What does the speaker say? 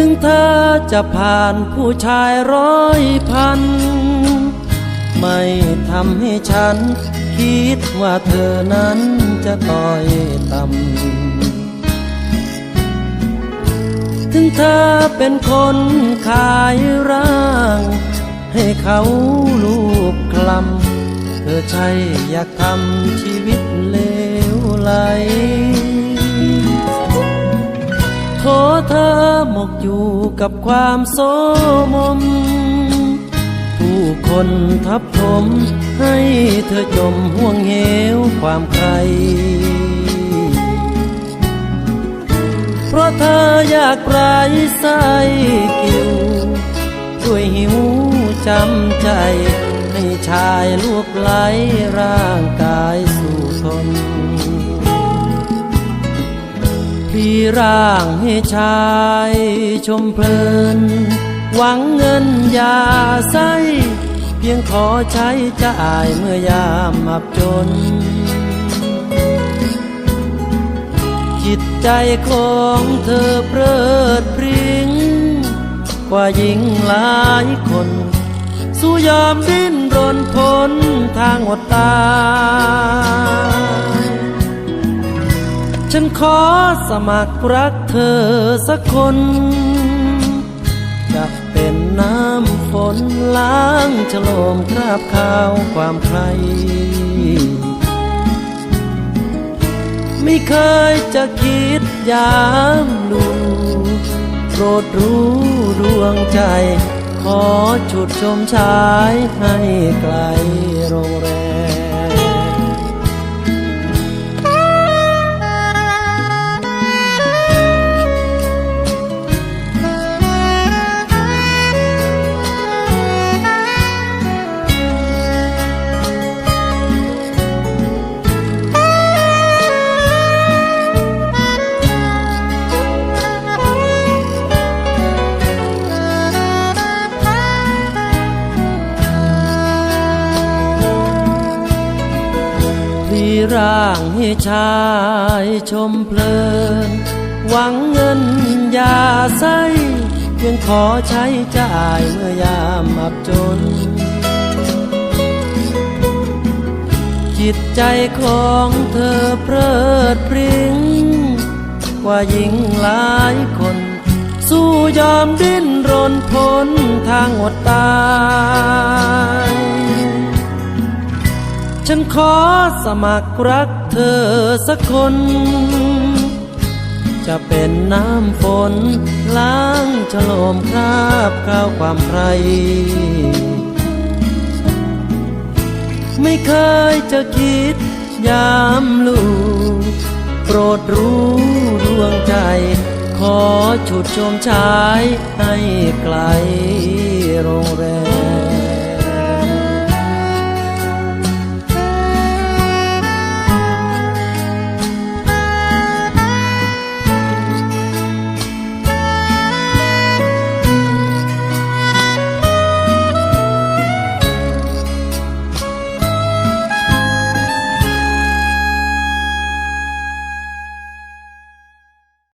ถึงเธอจะผ่านผู้ชายร้อยพัน ไม่ทำให้ฉัน คิดว่าเธอนั้นจะต่อยต่ำถึงเธอเป็นคนขายร่าง ให้เขาลูบคลำเธอใช่อยากทำชีวิตเลวไหล เธอหมกอยู่กับความโสมม ผู้คนทับถมให้เธอจมห่วงเหวความใคร เพราะเธออยากไร้ไส้กิวด้วยหิวจำใจ ให้ชายลูกไหลร่างกาย ร่างให้ชายชมเพลิน หวังเงินยาใสเพียงขอใช้จ่ายเมื่อยามอับจน จิตใจของเธอเพลิดพริ้งกว่าหญิงหลายคน สู้ยอมดิ้นรนพ้นทางอดตา ขอสมัครรักเธอสักคนจะเป็นน้ำฝนล้างฉโลมคราบขาวความใคร ไม่เคยจะคิดยามลูโปรดรู้ดวงใจ ขอชุดชมชายให้ไกลโรงแรม ร่างให้ชายชมเพลิน หวังเงินยาใสเพียงขอใช้จ่ายเมื่อยามอับจน จิตใจของเธอเพลิดพริ้งกว่าหญิงหลายคน สู้ยอมดิ้นรนพ้นทางอดตาย ฉันขอสมัครรักเธอสักคน จะเป็นน้ำฝน ล้างฉโลมคราบข้าวความใคร ไม่เคยจะคิดยามลูกโปรดรู้ดวงใจ ขอฉุดชมชายให้ไกลโรงแรม